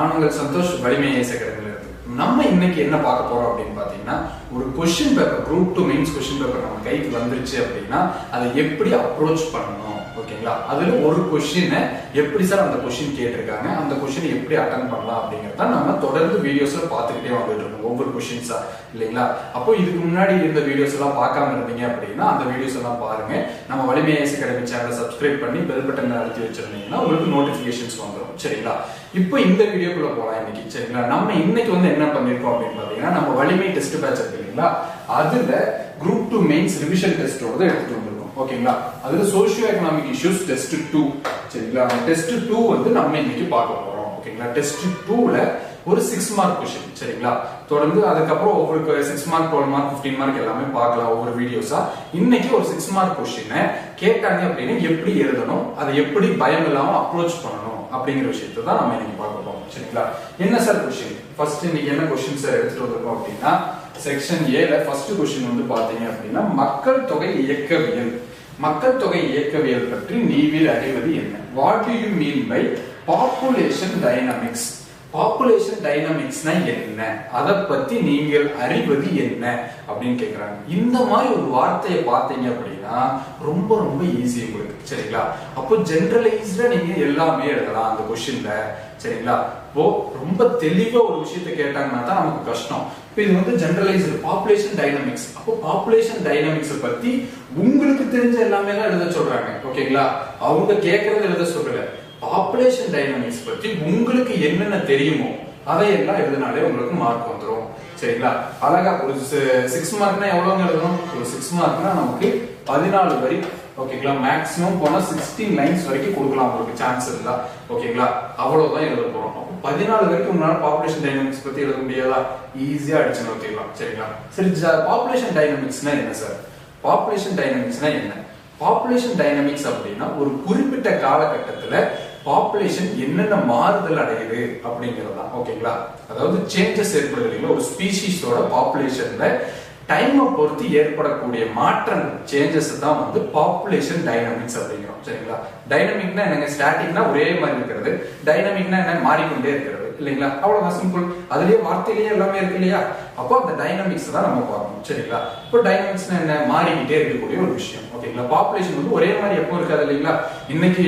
சந்தோஷ் வலிமை ஐஎஸ் அகாடமில இருக்கு நம்ம இன்னைக்கு என்ன பார்க்க போறோம் அப்படின்னு பாத்தீங்கன்னா ஒரு question paper group two mains question paper நம்ம கைக்கு வந்துருச்சு அப்படின்னா அதை எப்படி அப்ரோச் பண்ணணும்? ஓகேங்களா? அதுல ஒரு கொஸ்டினை எப்படி சார் அந்த கொஸ்டின் கேட்டிருக்காங்க? அந்த கொஸ்டினை எப்படி அட்டன் பண்ணலாம் அப்படிங்கறத நம்ம தொடர்ந்து வீடியோஸ்ல பார்த்துக்கிட்டே வந்துட்டு இருக்கோம் ஒவ்வொரு கொஷின்ஸா இல்லைங்களா? அப்போ இதுக்கு முன்னாடி இருந்த வீடியோஸ் எல்லாம் பார்க்காம இருந்தீங்க அப்படின்னா அந்த வீடியோஸ் எல்லாம் பாருங்க. நம்ம வலிமை ஐஎஸ் அகாடமி சேனலை சப்ஸ்கிரைப் பண்ணி பெல் பட்டன் அழுத்தி வச்சிருந்தீங்கன்னா உங்களுக்கு நோட்டிபிகேஷன்ஸ் வந்துடும் சரிங்களா? இப்போ இந்த வீடியோக்குள்ள போலாம் இன்னைக்கு. சரிங்களா? நம்ம இன்னைக்கு வந்து என்ன பண்ணிருக்கோம் அப்படின்னு பாத்தீங்கன்னா நம்ம வலிமை டெஸ்ட் பேட்ச் இருக்கு இல்லைங்களா? அதுல குரூப் டூ மெயின்ஸ் ரிவிஷன் டெஸ்டோட எடுத்துட்டு வந்திருக்கோம். ஓகேங்களா? அதுல socio economic issues test two சரிங்களா டெஸ்ட் டூ வந்து நம்ம இன்னைக்கு பார்க்க போறோம். ஓகேங்களா? டெஸ்ட் டூல ஒரு சிக்ஸ் மார்க் கொஸ்டின் சரிங்களா? தொடர்ந்து அதுக்கப்புறம் ஒவ்வொரு six mark twelve mark fifteen mark எல்லாமே பார்க்கலாம் ஒவ்வொரு வீடியோஸா இன்னைக்கு ஒரு சிக்ஸ் மார்க் கொஸ்டினை கேட்டாங்க அப்படின்னா எப்படி எழுதணும்? அதை எப்படி பயம் இல்லாம அப்ரோச் பண்ணணும்? அப்படிங்கிற விஷயத்தை தான் நம்ம இன்னைக்கு பார்க்க போறோம் சரிங்களா? என்ன சார் கொஸ்டின் ஃபர்ஸ்ட் இன்னைக்கு என்ன கொஸ்டின் சார் எடுத்துட்டு வந்திருக்கோம் அப்படின்னா செக்ஷன் ஏல ஃபர்ஸ்ட் கொஸ்டின் வந்து பாத்தீங்க அப்படின்னா மக்கள் தொகை இயக்கவியல். மக்கள் தொகை இயக்கவியல் பற்றி நீவில் அறிவது என்ன? What do you mean by population dynamics population டைனமிக்ஸ்னா என்ன? அதை பத்தி நீங்கள் அறிவது என்ன? அப்படின்னு கேக்குறாங்க. இந்த மாதிரி ஒரு வார்த்தையை பார்த்தீங்க அப்படின்னா ரொம்ப ரொம்ப ஈஸி உங்களுக்கு. சரிங்களா? அப்போ ஜென்ரலைஸ்டா நீங்க எல்லாமே எழுதலாம் அந்த கொஸ்டின்ல சரிங்களா? இப்போ ரொம்ப தெளிவா ஒரு விஷயத்த கேட்டாங்கன்னா தான் நமக்கு கஷ்டம். இப்போ இது வந்து ஜென்ரலைஸ்டு பாப்புலேஷன் டைனமிக்ஸ் அப்போ பாப்புலேஷன் டைனமிக்ஸ் பத்தி உங்களுக்கு தெரிஞ்ச எல்லாமே தான் எழுத சொல்றாங்க. ஓகேங்களா? அவங்க கேட்கறது எழுத சொல்லலை. பாப்புலேஷன் டைனமிக்ஸ் பத்தி உங்களுக்கு என்னென்ன தெரியுமோ அதையெல்லாம் எழுதினாலே உங்களுக்கு மார்க் வந்துடும் சரிங்களா? அழகா ஒரு சிக்ஸ் மார்க்னா எவ்வளவுங்க எழுதணும்? ஒரு சிக்ஸ் மார்க்னா நமக்கு பதினாலு வரி ஓகேங்களா? மேக்ஸிமம் போனா சிக்ஸ்டீன் லைன்ஸ் வரைக்கும் கொடுக்கலாம் உங்களுக்கு சான்ஸ் இருந்தா. ஓகேங்களா? அவ்வளவுதான் எழுத போறோம். அப்போ பதினாலு வரைக்கும் உங்களால பாப்புலேஷன் டைனமிக்ஸ் பத்தி எழுத முடியாதா? ஈஸியா அடிச்சு நோக்கிடலாம். சரிங்களா? சரி பாப்புலேஷன் டைனமிக்ஸ்னா என்ன சார் பாப்புலேஷன் டைனமிக்ஸ்னா என்ன? பாப்புலேஷன் டைனமிக்ஸ் அப்படின்னா ஒரு குறிப்பிட்ட காலகட்டத்துல பாப்புலேஷன் என்னென்ன மாறுதல் அடையுது அப்படிங்கிறது தான். ஓகேங்களா அதாவது சேஞ்சஸ் ஏற்படுது இல்லைங்களா? ஒரு ஸ்பீசிஸோட பாப்புலேஷன்ல டைமை பொறுத்து ஏற்படக்கூடிய மாற்றம் சேஞ்சஸ் தான் வந்து பாப்புலேஷன் டைனமிக்ஸ் அப்படிங்கிறோம். சரிங்களா? டைனமிக்னா என்னங்க? ஸ்டாட்டிக்னா ஒரே மாதிரி இருக்கிறது. டைனமிக்னா என்ன? மாறிக்கொண்டே இருக்கிறது. இல்லைங்களா? அவ்வளவுதான் சிம்பிள் அதுலயே வார்த்தையிலேயே எல்லாமே இருக்கு இல்லையா? அப்போ அந்த டைனமிக்ஸ் தான் நம்ம பார்க்கணும். சரிங்களா? இப்போ டைனமிக்ஸ்னா என்ன? மாறிக்கிட்டே இருக்கக்கூடிய ஒரு விஷயம். ஓகேங்களா? பாப்புலேஷன் வந்து ஒரே மாதிரி எப்போ இருக்காது இல்லைங்களா? இன்னைக்கு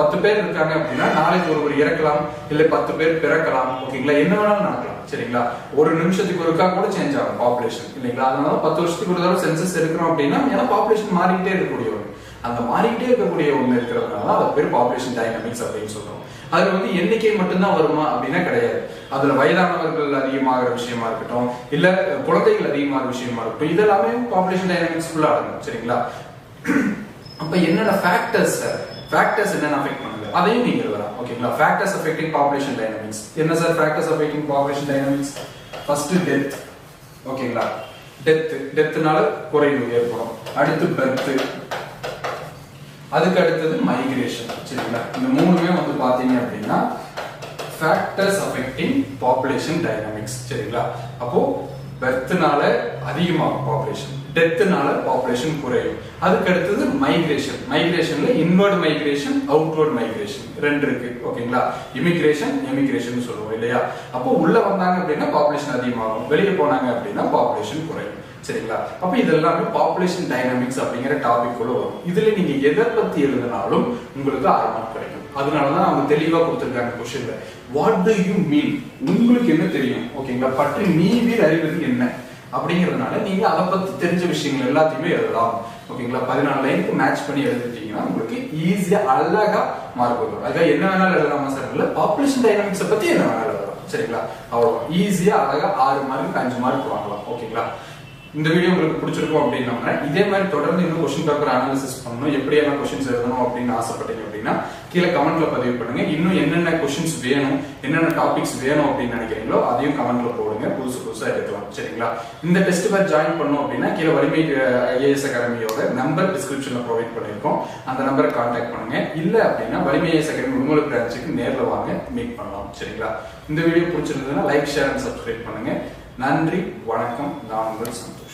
பத்து பேர் இருக்காங்க அப்படின்னா நாளைக்கு ஒருவர் இறக்கலாம் இல்ல பத்து பேர் பிறக்கலாம். ஓகேங்களா? என்ன வேணாலும் நடக்கலாம். சரிங்களா? ஒரு நிமிஷத்துக்கு ஒருக்கா கூட சேஞ்ச் ஆகும் பாப்புலேஷன் இல்லைங்களா? அதனால பத்து வருஷத்துக்கு ஒரு தடவை சென்சஸ் எடுக்கிறோம் அப்படின்னா ஏன்னா பாப்புலேஷன் மாறிக்கிட்டே இருக்கக்கூடிய ஒன்று அந்த மாறிக்கிட்டே இருக்கக்கூடிய ஒன்று இருக்கிறதுனால அதை அது பேர் பாப்புலேஷன் டைனமிக்ஸ் அப்படின்னு சொல்றோம். அதுல வந்து எண்ணிக்கை மட்டும்தான் வருமா அப்படின்னா கிடையாது. அதுல வயதானவர்கள் அதிகமாகிற விஷயமா இருக்கட்டும் இல்ல குழந்தைகள் அதிகமாகிற விஷயமா இருக்கட்டும் இதெல்லாமே பாப்புலேஷன் டைனமிக்ஸ் ஃபுல்லா இருக்கும் சரிங்களா? அப்ப என்னென்ன ஃபேக்டர்ஸ் ஃபேக்டர்ஸ் என்னென்ன அஃபெக்ட் பண்ணுது? அதையும் நீங்க எழுதலாம் ஓகேங்களா? ஃபேக்டர்ஸ் அஃபெக்டிங் பாப்புலேஷன் டைனமிக்ஸ் என்ன sir factors affecting population dynamics first death ஓகேங்களா? டெத் டெத்னால குறைவு ஏற்படும். அடுத்து பர்த் அதுக்கு அடுத்தது மைக்ரேஷன் சரிங்களா? இந்த மூணுமே வந்து பாத்தீங்க அப்படின்னா ஃபேக்டர்ஸ் அஃபெக்டிங் பாப்புலேஷன் டைனமிக்ஸ் சரிங்களா? அப்போ பர்த்னால அதிகமாகும் பாப்புலேஷன் டெத்துனால பாப்புலேஷன் குறையும். அதுக்கு அடுத்தது மைக்ரேஷன் மைக்ரேஷன்ல இன்வர்ட் மைக்ரேஷன் அவுட்வர்ட் மைக்ரேஷன் ரெண்டு இருக்கு. ஓகேங்களா இமிகிரேஷன் எமிகிரேஷன் சொல்லுவோம் இல்லையா? அப்போ உள்ள வந்தாங்க அப்படின்னா பாப்புலேஷன் அதிகமாகும். வெளியே போனாங்க அப்படின்னா பாப்புலேஷன் குறையும். சரிங்களா? அப்ப இது எல்லாமே பாப்புலேஷன் டைனாமிக்ஸ் அப்படிங்கிற டாபிக் கூட வரும். இதுல நீங்க எதை பத்தி எழுதினாலும் உங்களுக்கு ஆர்வம் அதனால தான் அவங்க தெளிவாக கொடுத்துருக்காங்க கொஸ்டின்ல வாட் டு யூ மீன் உங்களுக்கு என்ன தெரியும்? ஓகேங்களா பற்றி நீவில் அறிவது என்ன? அப்படிங்கிறதுனால நீங்கள் அதை பற்றி தெரிஞ்ச விஷயங்கள் எல்லாத்தையுமே எழுதலாம். ஓகேங்களா பதினாலு லைனுக்கு மேட்ச் பண்ணி எழுதிட்டீங்கன்னா உங்களுக்கு ஈஸியாக அழகா மார்க் வரும். அதாவது என்ன வேணாலும் எழுதலாமா சார் இல்லை பாப்புலேஷன் டைனாமிக்ஸை பற்றி என்ன வேணாலும் எழுதலாம். சரிங்களா? அவ்வளோ ஈஸியாக அழகாக ஆறு மார்க்கு அஞ்சு மார்க் வாங்கலாம். ஓகேங்களா இந்த வீடியோ உங்களுக்கு பிடிச்சிருக்கும் அப்படின்னா இதே மாதிரி தொடர்ந்து இன்னும் கொஸ்டின் பேப்பர் அனாலிசிஸ் பண்ணணும் எப்படி எல்லாம் கொஸ்டின்ஸ் எழுதணும் அப்படின்னு ஆசைப்பட்டீங்க அப்படின்னா கீழே கமெண்ட்ல பதிவு பண்ணுங்க. இன்னும் என்னென்ன கொஸ்டின்ஸ் வேணும் என்னென்ன டாபிக்ஸ் வேணும் அப்படின்னு நினைக்கிறீங்களோ அதையும் கமெண்ட்ல போடுங்க. புதுசு புதுசா எடுக்கலாம். சரிங்களா? இந்த டெஸ்ட் பேர் ஜாயின் பண்ணோம் அப்படின்னா கீழே வலிமை ஐஏஎஸ் அகாடமியோட நம்பர் டிஸ்கிரிப்ஷன்ல ப்ரொவைட் பண்ணிருக்கோம் அந்த நம்பரை கான்டாக்ட் பண்ணுங்க. இல்ல அப்படின்னா வலிமை ஐஏஎஸ் அகாடமி உங்களுக்கு பிரான்ச்சுக்கு நேரில் வாங்க மீட் பண்ணலாம். சரிங்களா? இந்த வீடியோ பிடிச்சிருந்ததுன்னா லைக் ஷேர் அண்ட் சப்ஸ்கிரைப் பண்ணுங்க. நன்றி வணக்கம் நான் உங்கள் சந்தோஷ்.